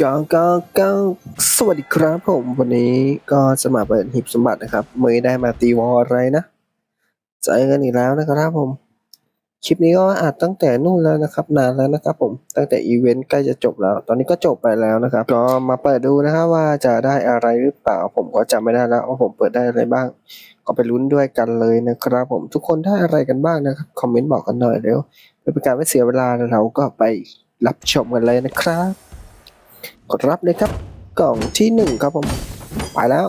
ก็ก็ก็สวัสดีครับผมวันนี้ก็จะมาเปิดหีบสมบัตินะครับไม่ได้มาตีวอลอะไรนะเจอกันอีกแล้วนะครับผม คลิปนี้ก็อาจตั้งแต่นู่นแล้วนะครับนานแล้วนะครับผมตั้งแต่อีเวนต์ใกล้จะจบแล้ว ตอนนี้ก็จบไปแล้วนะครับ ก็มาเปิดดูนะครับว่าจะได้อะไรหรือเปล่า ผมก็จำไม่ได้แล้วว่าผมเปิดได้อะไรบ้าง ก็ไปลุ้นด้วยกันเลยนะครับผมทุกคนได้อะไรกันบ้างนะครับคอมเมนต์บอกกันหน่อยเร็วเพื่อเป็นการไม่เสียเวลาเราก็ไปรับชมกันเลยนะครับ กดรับเลยครับ กล่องที่หนึ่งครับผม ไปแล้ว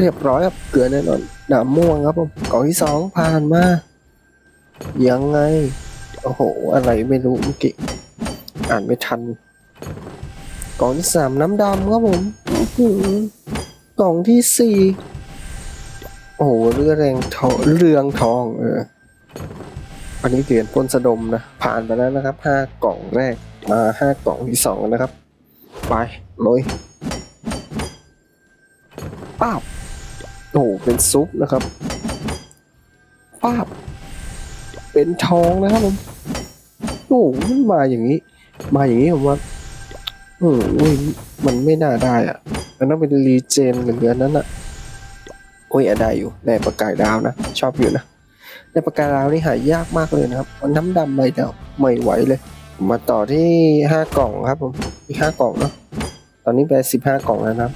เรียบร้อยครับ เกลือแน่นอนหนามม่วงครับผม กล่องที่สองผ่านมา ยังไง โอ้โห อะไรไม่รู้เมื่อกี้ อ่านไม่ทัน กล่องที่สามน้ำดำครับผมกล่องที่สี่โอ้โหเรือแรงทองเรืองทอง เออ อันนี้เหรียญปล้นสะดมนะ ผ่านไปแล้วนะครับห้ากล่องแรกมาห้ากล่องที่สองนะครับ ไปเลยป้าบโอ้เป็นซุปนะครับป้าบเป็นทองนะครับผมโอ้มันมาอย่างนี้ มาอย่างนี้ผมว่าโอ้โหมันไม่น่าได้อะมันต้องเป็นรีเจนหรืออันนั้นอะโอ้ยอะได้อยู่ในประกายดาวนะ ชอบอยู่นะในประกายดาวนี่หายากมากเลยนะครับมันน้ำดำไม่เดียวไม่ไหวเลย มาต่อที่ห้ากล่องครับผมอีกห้ากล่องเนาะตอนนี้ไปสิบห้ากล่องแล้วนะครับ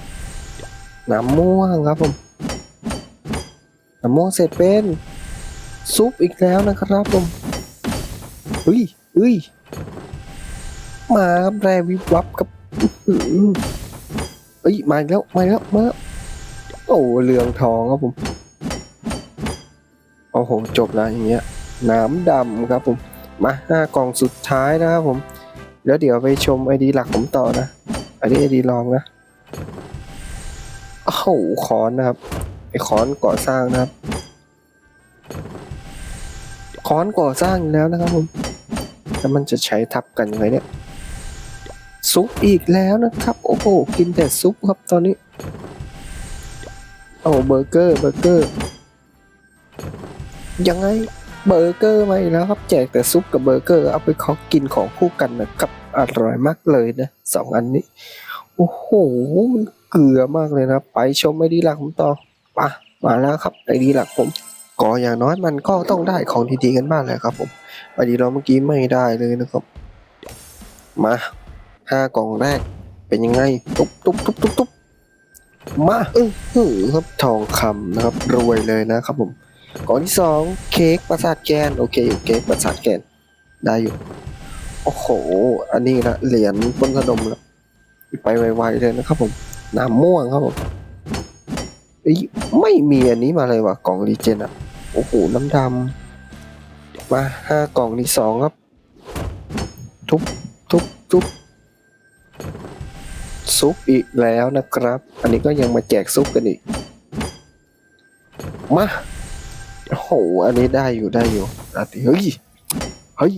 น้ำม่วงครับผมน้ำม่วงเสร็จเป็นซุปอีกแล้วนะครับผมเฮ้ยเฮ้ยมาครับแรวิบวับกับอื้อหือเอ้ยมาแล้วมาแล้วมาแล้วโอ้เรืองทองครับผมโอ้โหจบแล้วอย่างเงี้ยน้ำดำครับผม มาห้ากล่องสุดท้ายนะครับผม แล้วเดี๋ยวไปชมไอดีหลักผมต่อนะ อันนี้ไอดีรองนะโอ้โหคอนนะครับ ไอคอนก่อสร้างนะครับ คอนก่อสร้างแล้วนะครับผมแล้วมันจะใช้ทับกันยังไงเนี่ย ซุปอีกแล้วนะครับ โอ้โห กินแต่ซุปครับตอนนี้โอ้เบอร์เกอร์ เบอร์เกอร์ ยังไง เบอร์เกอร์มาอีกแล้วครับแจกแต่ซุปกับเบอร์เกอร์ เอาไปเขากินของคู่กันนะครับอร่อยมากเลยนะสองอันนี้ โอ้โหมันเกลือมากเลยนะไปชมไอดีหลักผมต่อปะมาแล้วครับไอดีหลักผมก็อย่างน้อยมันก็ต้องได้ของดีๆกันบ้างแหละครับผมไอดีเราเมื่อกี้ไม่ได้เลยนะครับ มาห้ากล่องแรกเป็นยังไงตุ๊บตุ๊บตุ๊บตุ๊บตุ๊บมาเออหือครับทองคำนะครับรวยเลยนะครับผม กล่องที่สองเค้กประสาทแกนโอเคอยู่เค้กประสาทแกนได้อยู่ โอ้โห อันนี้นะเหรียญปนขนมล้วไปไวๆเลยนะครับผมน้ำม่วงครับผมไม่มีอันนี้มาเลยว่ะกล่องรีเจนอะโอ้โหน้ำดำมาห้ากล่องที่สองครับ ทุบทุบทุบซุปอีกแล้วนะครับ อันนี้ก็ยังมาแจกซุปกันอีก มา โอ้โห อันนี้ได้อยู่ได้อยู่อาติเฮ้ย เฮ้ย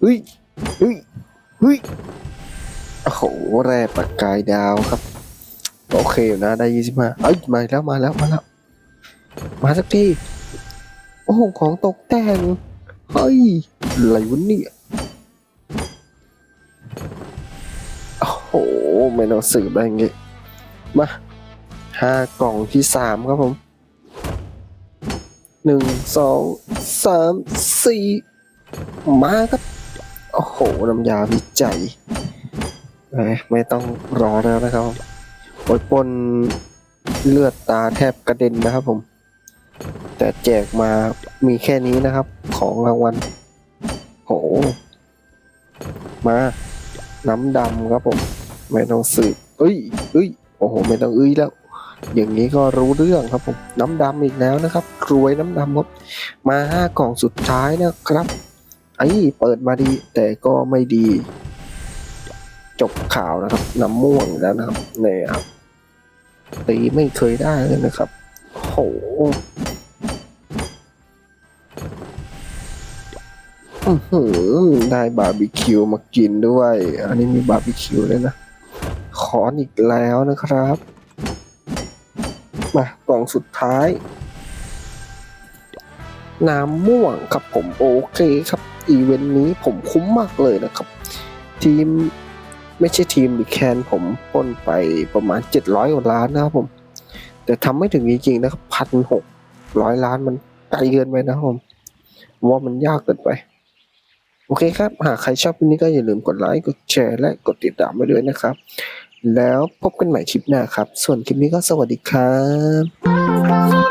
เฮ้ย เฮ้ย เฮ้ย โอ้โห แร่ประกายดาวครับ โอเคอยู่นะ ได้ยี่สิบห้าเอ้ย มาแล้วมาแล้วมาแล้ว มาสักที โอ้โห ของตกแต่ง เฮ้ย อะไรวะเนี่ยโอ้โห ไม่ต้องสืบอะไรอย่างงี้มาห้ากล่องที่สามครับผม หนึ่งสองสามสี่มาครับ โอ้โห น้ำยาวิจัย ไม่ต้องรอแล้วนะครับโอยปนเลือดตาแทบกระเด็นนะครับผม แต่แจกมามีแค่นี้นะครับ ของรางวัลโห มา น้ำดำครับผม ไม่ต้องสืบเอ้ยเอ้ยโอ้โห ไม่ต้องเอ้ยแล้ว อย่างนี้ก็รู้เรื่องครับผมน้ำดำอีกแล้วนะครับรวยน้ำดำครับมาห้ากล่องสุดท้ายนะครับไอ้เปิดมาดีแต่ก็ไม่ดี จบข่าวนะครับน้ำม่วงแล้วนะครับเนี่ยครับตีไม่เคยได้เลยนะครับโหอื้อหือได้บาร์บีคิวมากินด้วย อันนี้มีบาร์บีคิวเลยนะ ขอนอีกแล้วนะครับ มากล่องสุดท้าย น้ำม่วงครับผมโอเคครับ อีเวนต์นี้ผมคุ้มมากเลยนะครับ ทีมไม่ใช่ทีมหรือแคนผมปล้นไปประมาณเจ็ดร้อยกว่าล้านนะครับผม แต่ทำไม่ถึงจริงๆนะครับพันหกร้อยล้านมันไกลเกินไปนะครับผมว่ามันยากเกินไป โอเคครับ หากใครชอบคลิปนี้ก็อย่าลืมกดไลค์ กดแชร์ และกดติดตามไว้ด้วยนะครับ แล้วพบกันใหม่คลิปหน้าครับ ส่วนคลิปนี้ก็สวัสดีครับ